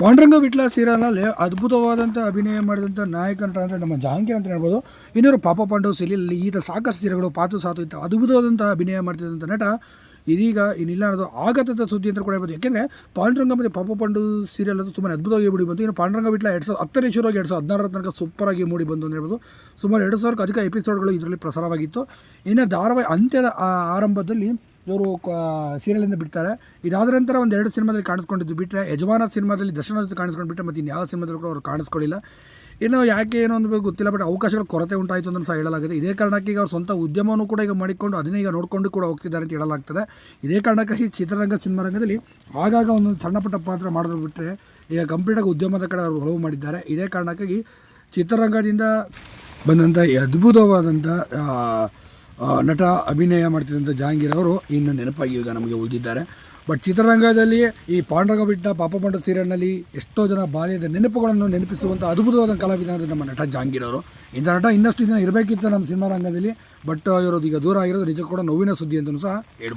ಪಾಂಡುರಂಗ ವಿಟ್ಲ ಸೀರಿಯಲ್ನಲ್ಲಿ ಅದ್ಭುತವಾದಂಥ ಅಭಿನಯ ಮಾಡಿದಂಥ ನಾಯಕ ನಟ ಅಂದರೆ ನಮ್ಮ ಜಹಾಂಗೀರ್ ಅಂತ ಹೇಳ್ಬೋದು. ಇನ್ನೊರು ಪಾಪ ಪಾಂಡು ಸೀರಿಯಲಲ್ಲಿ ಈತ ಸಾಕಷ್ಟು ಸೀರೆಗಳು ಪಾತು ಸಾತು ಇತ್ತು. ಅದ್ಭುತವಾದಂಥ ಅಭಿನಯ ಮಾಡ್ತಿದ್ದಂಥ ನಟ ಇದೀಗ ಇನ್ನಿಲ್ಲ ಅನ್ನೋದು ಆಗತದ ಸುದ್ದಿ ಅಂತ ಕೂಡ ಹೇಳ್ಬೋದು. ಯಾಕೆಂದರೆ ಪಾಂಡುರಂಗ ಮತ್ತು ಪಾಪ ಪಾಂಡು ಸೀರಿಯಲ್ ಅದು ತುಂಬಾ ಅದ್ಭುತವಾಗಿ ಮೂಡಿ ಬಂತು. ಇನ್ನು ಪಾಂಡುರಂಗ ವಿಟ್ಲ ಎರಡು ಸಾವಿರದ ಹತ್ತನೇ ಶುರುವಾಗಿ ಎರಡು ಸಾವಿರದ ಹದಿನಾರರ ತನಕ ಸೂಪರಾಗಿ ಮೂಡಿ ಬಂತು ಅಂತ ಹೇಳ್ಬೋದು. ಸುಮಾರು ಎರಡು ಸಾವಿರಕ್ಕೂ ಅಧಿಕ ಎಪಿಸೋಡ್ಗಳು ಇದರಲ್ಲಿ ಪ್ರಸಾರವಾಗಿತ್ತು. ಇನ್ನು ಧಾರಾವಾಹಿ ಅಂತ್ಯದ ಆರಂಭದಲ್ಲಿ ಇವರು ಸೀರಿಯಲಿಂದ ಬಿಡ್ತಾರೆ. ಇದಾದ ನಂತರ ಒಂದು ಎರಡು ಸಿನಿಮಾದಲ್ಲಿ ಕಾಣಿಸ್ಕೊಂಡಿದ್ದು ಬಿಟ್ಟರೆ ಯಜಮಾನ ಸಿನಿಮಾದಲ್ಲಿ ದರ್ಶನ ಕಾಣಿಸ್ಕೊಂಡು ಬಿಟ್ಟರೆ ಮತ್ತು ಇನ್ಯಾವ ಸಿನಿಮಾದಲ್ಲೂ ಕೂಡ ಅವರು ಕಾಣಿಸ್ಕೊಳ್ಳಿಲ್ಲ ಇನ್ನು ಯಾಕೆ ಏನೋ ಒಂದು ಗೊತ್ತಿಲ್ಲ ಬಟ್ ಅವಕಾಶಗಳ ಕೊರತೆ ಉಂಟಾಯಿತು ಅಂತ ಸಹ ಹೇಳಲಾಗಿದೆ. ಇದೇ ಕಾರಣಕ್ಕೆ ಈಗ ಅವ್ರ ಸ್ವಂತ ಉದ್ಯಮವನ್ನು ಕೂಡ ಈಗ ಮಾಡಿಕೊಂಡು ಅದನ್ನೇ ಈಗ ನೋಡಿಕೊಂಡು ಕೂಡ ಹೋಗ್ತಿದ್ದಾರೆ ಅಂತ ಹೇಳಲಾಗ್ತದೆ. ಇದೇ ಕಾರಣಕ್ಕಾಗಿ ಚಿತ್ರರಂಗ ಸಿನಿಮಾ ರಂಗದಲ್ಲಿ ಆಗಾಗ ಒಂದೊಂದು ಸಣ್ಣ ಪಾತ್ರ ಮಾಡಿದ್ರು ಬಿಟ್ಟರೆ ಈಗ ಕಂಪ್ಲೀಟಾಗಿ ಉದ್ಯಮದ ಕಡೆ ಅವರು ಒಲವು ಮಾಡಿದ್ದಾರೆ. ಇದೇ ಕಾರಣಕ್ಕಾಗಿ ಚಿತ್ರರಂಗದಿಂದ ಬಂದಂಥ ಅದ್ಭುತವಾದಂಥ ನಟ ಅಭಿನಯ ಮಾಡ್ತಿದ್ದಂಥ ಜಹಾಂಗೀರ್ ಅವರು ಇನ್ನು ನೆನಪಾಗಿ ಈಗ ನಮಗೆ ಉಳಿದಿದ್ದಾರೆ. ಬಟ್ ಚಿತ್ರರಂಗದಲ್ಲಿ ಈ ಪಾಂಡುರಂಗ ಬಿಟ್ಟ ಪಾಪ ಪಂಡ ಸೀರಿಯಲ್ನಲ್ಲಿ ಎಷ್ಟೋ ಜನ ಬಾಲ್ಯದ ನೆನಪುಗಳನ್ನು ನೆನಪಿಸುವಂಥ ಅದ್ಭುತವಾದ ಕಲಾವಿದ ನಮ್ಮ ನಟ ಜಹಾಂಗೀರ್ ಅವರು. ಇಂಥ ನಟ ಇನ್ನಷ್ಟು ದಿನ ಇರಬೇಕಿತ್ತು ನಮ್ಮ ಸಿನಿಮಾ ರಂಗದಲ್ಲಿ ಬಟ್ ಇವರು ಈಗ ದೂರ ಆಗಿರೋದು ನಿಜ ಕೂಡ ನೋವಿನ ಸುದ್ದಿ ಅಂತಲೂ ಸಹ ಹೇಳ್ಬೋದು.